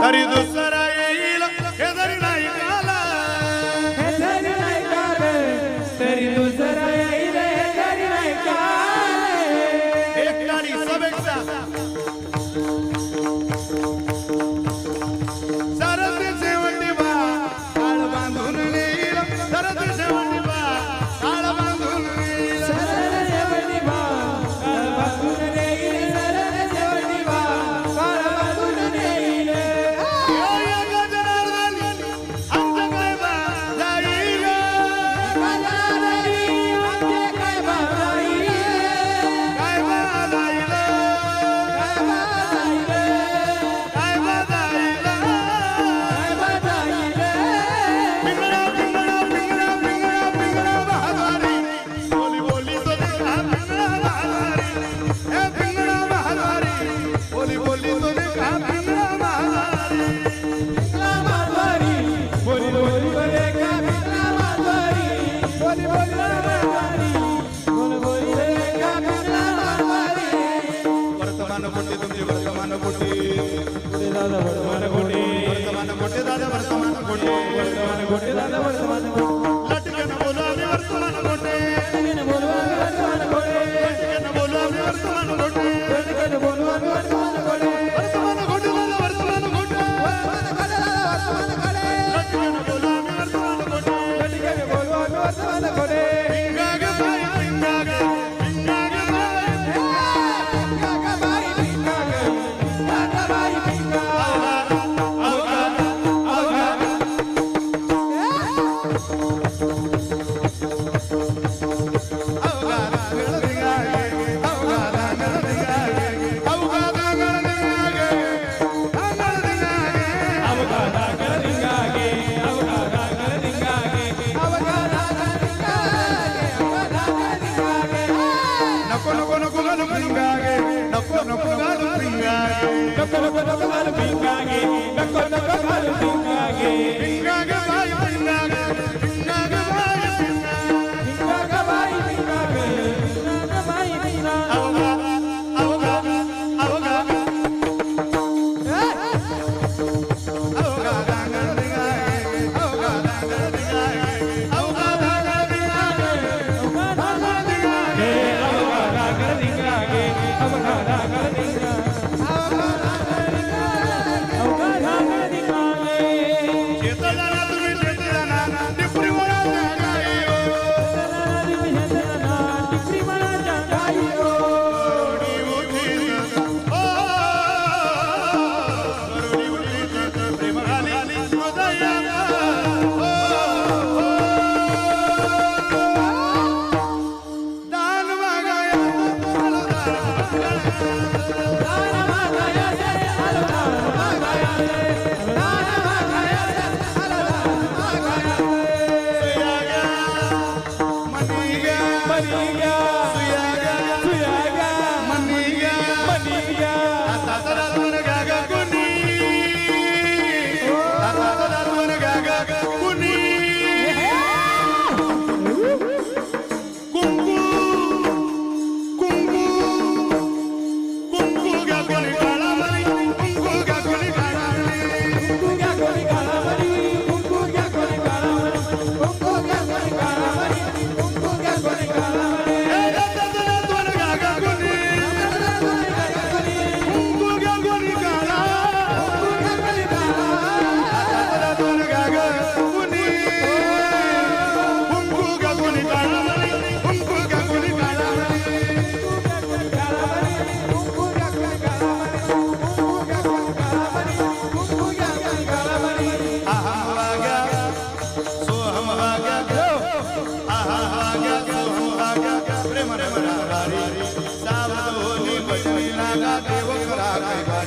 تريد ಬರ್ತಿದ್ದಂತೆ ವರ್ತಮಾನ ಕೊಟ್ಟಿ ದಾದ ವರ್ತಮಾನ ಕೊಟ್ಟಿ ವರ್ತಮಾನ ಕೊಟ್ಟೆ ದಾದ ವರ್ತಮಾನ ಕೊಟ್ಟಿ ವರ್ತಮಾನ ಕೊಟ್ಟೆ ದಾದ ವರ್ತಮಾನ ಲಟಕನ ಬೋಲು ಅಮಿ ವರ್ತಮಾನ ಕೊಟ್ಟೆ ಲಟಕನ ಬೋಲು ಅಮಿ ವರ್ತಮಾನ ಕೊಟ್ಟೆ ಲಟಕನ ಬೋಲು ಅಮಿ ವರ್ತಮಾನ ಕೊಟ್ಟೆ ಲಟಕನ ಬೋಲು ಅಮಿ ವರ್ತಮಾನ Bingagi, Bingagi, Bingagi, Bingagi, Bingagi, Bingagi, Bingagi, Thank you.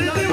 no